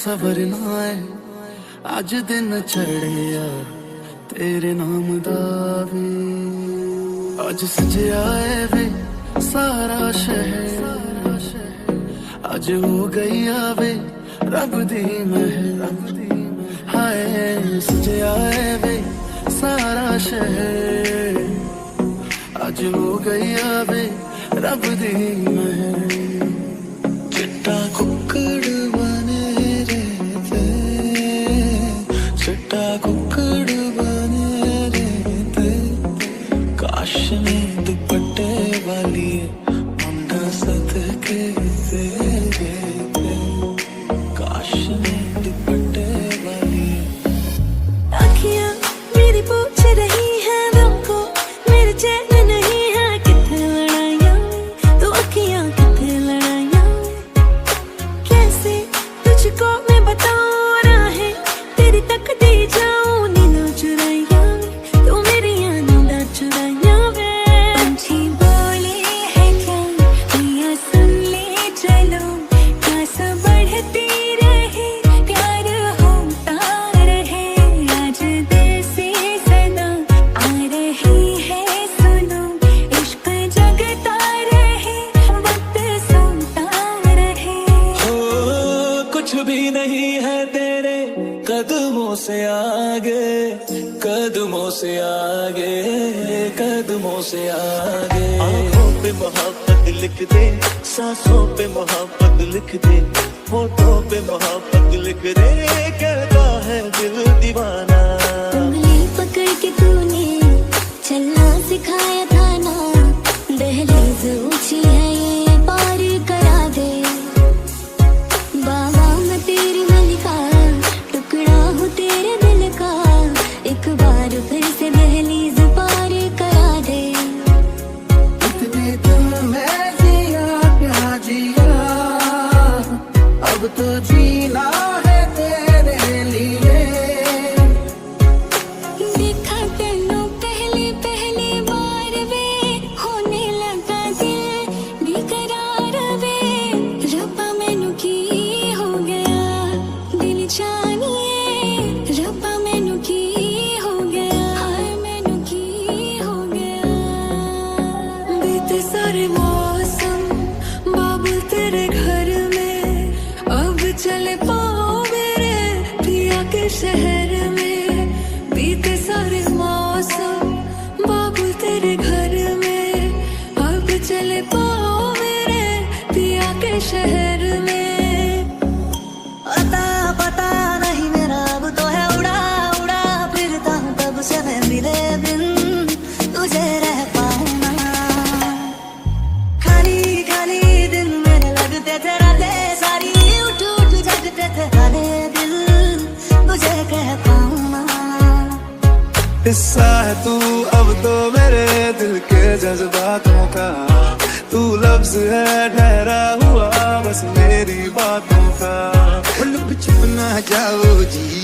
सबर है आज दिन चढ़िया तेरे नाम दावी। आज सजया है वे, सारा शहर। आज हो गई आवे, रब दी महर हाय सजया है वे, सारा शहर। आज हो गई आवे, रब दी महर चिट्टा कुकड़ back, okay? लिख दे, सांसों पे मोहब्बत लिख दे, होठों पे मोहब्बत लिख दे करता है दिल दीवाना। उंगली पकड़ के तूने चलना सिखाया शहर जाओ जी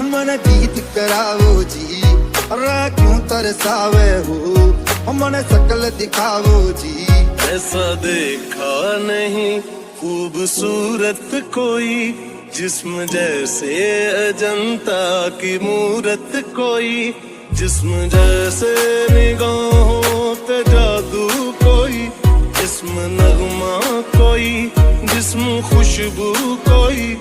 मन गीत कराओ जी। और क्यों तरसावे हो? मन सकल दिखाओ जी। ऐसा देखा नहीं खूबसूरत कोई, जिस्म जैसे अजंता की मूरत कोई, जिस्म जैसे निगाहों पे जादू कोई, जिस्म नगमा कोई, जिस्म खुशबू कोई।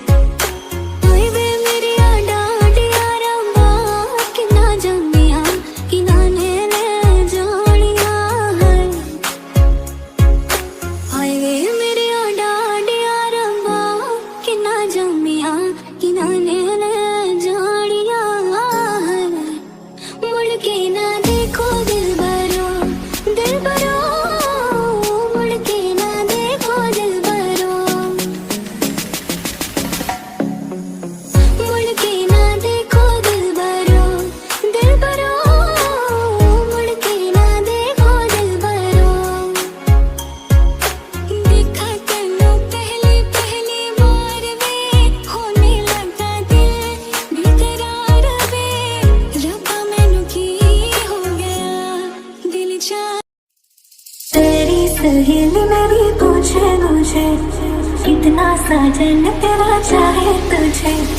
ain't gonna change.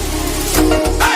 Hey!